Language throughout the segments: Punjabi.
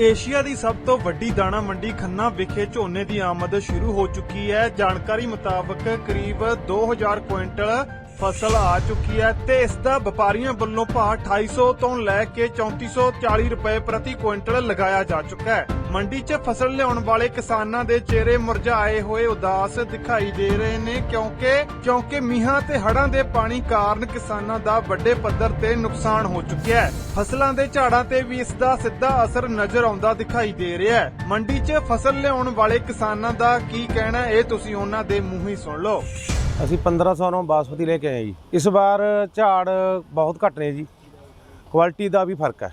ਏਸ਼ੀਆ ਦੀ ਸਭ ਤੋਂ ਵੱਡੀ ਦਾਣਾ ਮੰਡੀ ਖੰਨਾ ਵਿਖੇ ਝੋਨੇ ਦੀ ਆਮਦ ਸ਼ੁਰੂ ਹੋ ਚੁੱਕੀ ਹੈ। ਜਾਣਕਾਰੀ ਮੁਤਾਬਕ ਕਰੀਬ 2000 ਕੁਇੰਟਲ ਫਸਲ ਆ ਚੁੱਕੀ ਹੈ ਤੇ ਇਸ ਦਾ ਵਪਾਰੀਆਂ ਵੱਲੋਂ ਭਾਅ 2800 ਤੋਂ ਲੈ ਕੇ 3440 ਰੁਪਏ ਪ੍ਰਤੀ ਕੁਇੰਟਲ ਲਗਾਇਆ ਜਾ ਚੁੱਕਾ ਹੈ। ਮੰਡੀ 'ਚ ਫਸਲ ਲਿਆਉਣ ਵਾਲੇ ਕਿਸਾਨਾਂ ਦੇ ਚਿਹਰੇ ਮੁਰਝਾਏ ਹੋਏ ਉਦਾਸ ਦਿਖਾਈ ਦੇ ਰਹੇ ਨੇ ਕਿਉਂਕਿ ਕਿਉਂਕਿ ਮੀਂਹਾਂ ਤੇ ਹੜ੍ਹਾਂ ਦੇ ਪਾਣੀ ਕਾਰਨ ਕਿਸਾਨਾਂ ਦਾ ਵੱਡੇ ਪੱਧਰ ਤੇ ਨੁਕਸਾਨ ਹੋ ਚੁੱਕਿਆ ਹੈ। ਫਸਲਾਂ ਦੇ ਝਾੜਾਂ ਤੇ ਵੀ ਇਸ ਦਾ ਸਿੱਧਾ ਅਸਰ ਨਜ਼ਰ ਆਉਂਦਾ ਦਿਖਾਈ ਦੇ ਰਿਹਾ ਹੈ। ਮੰਡੀ 'ਚ ਫਸਲ ਲਿਆਉਣ ਵਾਲੇ ਕਿਸਾਨਾਂ ਦਾ ਕੀ ਕਹਿਣਾ ਇਹ ਤੁਸੀਂ ਉਹਨਾਂ ਦੇ ਮੂੰਹ ਹੀ ਸੁਣ ਲਓ। ਅਸੀਂ 1500 ਨੂੰ ਬਾਸਮਤੀ ਲੈ ਕੇ ਆਏ ਜੀ। ਇਸ ਵਾਰ ਝਾੜ ਬਹੁਤ ਘੱਟ ਨੇ ਜੀ। ਕੁਆਲਿਟੀ ਦਾ ਵੀ ਫ਼ਰਕ ਹੈ।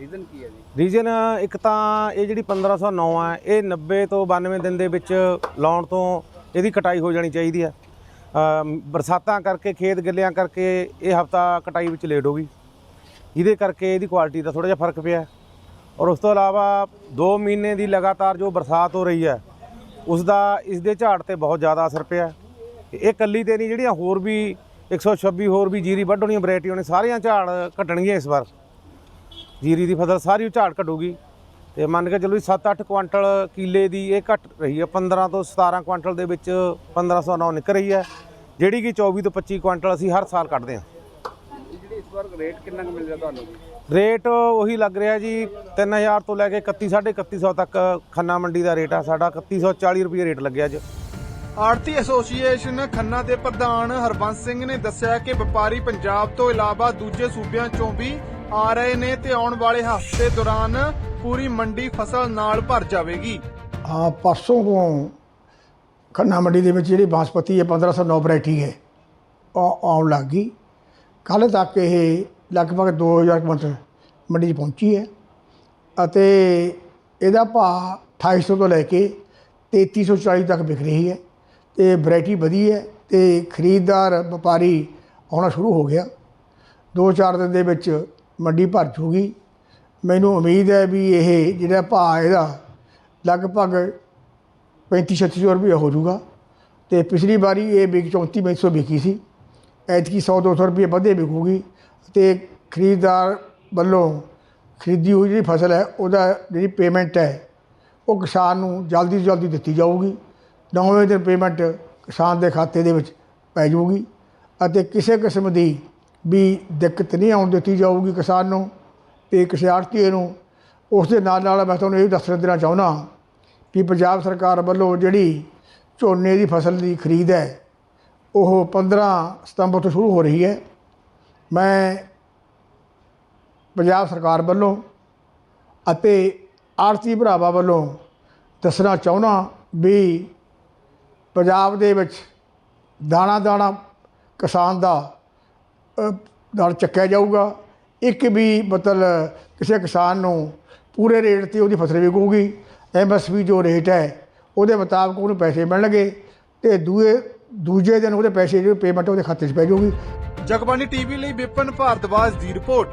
ਰੀਜ਼ਨ ਕੀ ਹੈ ਜੀ? ਰੀਜਨ ਇੱਕ ਤਾਂ ਇਹ ਜਿਹੜੀ 1509 ਹੈ ਇਹ 90 ਤੋਂ 92 ਦਿਨ ਦੇ ਵਿੱਚ ਲਾਉਣ ਤੋਂ ਇਹਦੀ ਕਟਾਈ ਹੋ ਜਾਣੀ ਚਾਹੀਦੀ ਹੈ। ਬਰਸਾਤਾਂ ਕਰਕੇ ਖੇਤ ਗਿੱਲਿਆਂ ਕਰਕੇ ਇਹ ਹਫਤਾ ਕਟਾਈ ਵਿੱਚ ਲੇਟ ਹੋ ਗਈ। ਜਿਹਦੇ ਕਰਕੇ ਇਹਦੀ ਕੁਆਲਿਟੀ ਦਾ ਥੋੜਾ ਜਿਹਾ ਫ਼ਰਕ ਪਿਆ। ਔਰ ਉਸ ਤੋਂ ਇਲਾਵਾ 2 ਮਹੀਨੇ ਦੀ ਲਗਾਤਾਰ ਜੋ ਬਰਸਾਤ ਹੋ ਰਹੀ ਹੈ ਉਸ ਦਾ ਇਸ ਦੇ ਝਾੜ ਤੇ ਬਹੁਤ ਜ਼ਿਆਦਾ ਅਸਰ ਪਿਆ। ਇਹ ਕੱਲੀ ਤੇ ਨਹੀਂ ਜਿਹੜੀਆਂ ਹੋਰ ਵੀ 126 ਹੋਰ ਵੀ ਜੀਰੀ ਵੱਢ ਹੋਣੀਆਂ ਵੈਰਾਈਟੀਆਂ ਨੇ ਸਾਰੀਆਂ ਝਾੜ ਘਟਣਗੀਆਂ ਇਸ ਵਾਰ। ਜੀਰੀ ਦੀ ਫਸਲ ਸਾਰੀ ਝਾੜ ਘਟੂਗੀ ਤੇ ਮੰਨ ਕੇ ਚੱਲੋ 7-8 ਕੁਆਂਟਲ ਕਿੱਲੇ ਦੀ ਇਹ ਘਟ ਰਹੀ ਹੈ 15 ਤੋਂ 17 ਕੁਆਂਟਲ ਦੇ ਵਿੱਚ 1509 ਨਿਕਲ ਰਹੀ ਹੈ। ਜਿਹੜੀ ਕਿ 24 ਤੋਂ 25 ਕੁਆਂਟਲ ਅਸੀਂ ਹਰ ਸਾਲ ਕੱਢਦੇ ਹਾਂ। ਜਿਹੜੀ ਇਸ ਵਾਰ ਰੇਟ ਕਿੰਨਾ ਕੁ ਮਿਲ ਰਿਹਾ ਤੁਹਾਨੂੰ? ਰੇਟ ਉਹੀ ਲੱਗ ਰਿਹਾ ਜੀ 3000 ਤੋਂ ਲੈ ਕੇ 31 3150 ਤੱਕ ਖੰਨਾ ਮੰਡੀ ਦਾ ਰੇਟ ਆ ਸਾਡਾ। 3140 ਰੁਪਏ ਰੇਟ ਲੱਗਿਆ ਅੱਜ। ਆੜਤੀ ਐਸੋਸੀਏਸ਼ਨ ਖੰਨਾ ਦੇ ਪ੍ਰਧਾਨ ਹਰਬੰਸ ਸਿੰਘ ਨੇ ਦੱਸਿਆ ਕਿ ਵਪਾਰੀ ਪੰਜਾਬ ਤੋਂ ਇਲਾਵਾ ਦੂਜੇ ਸੂਬਿਆਂ ਚੋਂ ਵੀ ਆ ਰਹੇ ਨੇ ਤੇ ਆਉਣ ਵਾਲੇ ਹਫ਼ਤੇ ਦੌਰਾਨ ਪੂਰੀ ਮੰਡੀ ਫਸਲ ਨਾਲ ਭਰ ਜਾਵੇਗੀ। ਹਾਂ, ਪਰਸੋਂ ਤੋਂ ਖੰਨਾ ਮੰਡੀ ਦੇ ਵਿੱਚ ਜਿਹੜੀ ਬਾਸਪਤੀ ਹੈ 1509 ਵੈਰਾਈਟੀ ਹੈ, ਉਹ ਆਉਣ ਲੱਗ ਗਈ। ਕੱਲ੍ਹ ਤੱਕ ਇਹ ਲਗਭਗ 2000 ਕੁਇੰਟਲ ਮੰਡੀ 'ਚ ਪਹੁੰਚੀ ਹੈ ਅਤੇ ਇਹਦਾ ਭਾਅ 2800 ਤੋਂ ਲੈ ਕੇ 3340 ਤੱਕ ਵਿਕ ਰਹੀ ਹੈ। ਤੇ ਵੈਰਾਈਟੀ ਵਧੀ ਹੈ ਤੇ ਖਰੀਦਦਾਰ, ਵਪਾਰੀ ਆਉਣਾ ਸ਼ੁਰੂ ਹੋ ਗਿਆ। 2-4 ਦਿਨ ਦੇ ਵਿੱਚ ਮੰਡੀ ਭਰ ਜੂਗੀ। ਮੈਨੂੰ ਉਮੀਦ ਹੈ ਵੀ ਇਹ ਜਿਹੜਾ ਭਾਅ ਇਹਦਾ ਲਗਭਗ 35-36 ਰੁਪਏ ਹੋ ਜਾਊਗਾ ਤੇ ਪਿਛਲੀ ਵਾਰੀ ਇਹ ਵਿਕ 34 ਵਿਕੀ ਸੀ। ਐਤਕੀ 100-200 ਰੁਪਏ ਵਧੇ ਵਿਕੂਗੀ ਤੇ ਖਰੀਦਦਾਰ ਵੱਲੋਂ ਖਰੀਦੀ ਹੋਈ ਜਿਹੜੀ ਫਸਲ ਹੈ, ਉਹਦਾ ਜਿਹੜੀ ਪੇਮੈਂਟ ਹੈ, ਉਹ ਕਿਸਾਨ ਨੂੰ ਜਲਦੀ ਤੋਂ ਜਲਦੀ ਦਿੱਤੀ ਜਾਊਗੀ। ਨੌਵੇਂ ਦਿਨ ਪੇਮੈਂਟ ਕਿਸਾਨ ਦੇ ਖਾਤੇ ਦੇ ਵਿੱਚ ਪੈ ਜਾਊਗੀ ਅਤੇ ਕਿਸੇ ਕਿਸਮ ਦੀ ਵੀ ਦਿੱਕਤ ਨਹੀਂ ਆਉਣ ਦਿੱਤੀ ਜਾਊਗੀ ਕਿਸਾਨ ਨੂੰ ਤੇ ਕਿਸੇ ਆੜਤੀਏ ਨੂੰ, ਉਸ ਦੇ ਨਾਲ ਨਾਲ ਮੈਂ ਤੁਹਾਨੂੰ ਇਹ ਦੱਸਣਾ ਦੇਣਾ ਚਾਹੁੰਦਾ ਕਿ ਪੰਜਾਬ ਸਰਕਾਰ ਵੱਲੋਂ ਜਿਹੜੀ ਝੋਨੇ ਦੀ ਫਸਲ ਦੀ ਖਰੀਦ ਹੈ, ਉਹ 15 ਸਤੰਬਰ ਤੋਂ ਸ਼ੁਰੂ ਹੋ ਰਹੀ ਹੈ। ਮੈਂ ਪੰਜਾਬ ਸਰਕਾਰ ਵੱਲੋਂ ਅਤੇ ਆੜਤੀ ਭਰਾਵਾਂ ਵੱਲੋਂ ਦੱਸਣਾ ਚਾਹੁੰਦਾ ਵੀ ਪੰਜਾਬ ਦੇ ਵਿੱਚ ਦਾਣਾ ਦਾਣਾ ਕਿਸਾਨ ਦਾ ਦਰ ਚੱਕਿਆ ਜਾਊਗਾ। ਇੱਕ ਵੀ ਮਤਲਬ ਕਿਸੇ ਕਿਸਾਨ ਨੂੰ ਪੂਰੇ ਰੇਟ ਤੇ ਉਹਦੀ ਫਸਲ ਵਿਕੂਗੀ। ਐਮਐਸਪੀ ਜੋ ਰੇਟ ਹੈ, ਉਹਦੇ ਮੁਤਾਬਕ ਉਹਨੂੰ ਪੈਸੇ ਮਿਲਣਗੇ ਤੇ ਦੂਏ, ਦੂਜੇ ਦਿਨ ਉਹਦੇ ਪੈਸੇ ਜਿਹੜੇ ਪੇਮੈਂਟ ਉਹਦੇ ਖਾਤੇ 'ਚ ਪੈ ਜਾਊਗੀ। ਜਗਬਾਨੀ ਟੀਵੀ ਲਈ ਵਿਪਨ ਭਾਰਦਵਾਜ ਦੀ ਰਿਪੋਰਟ।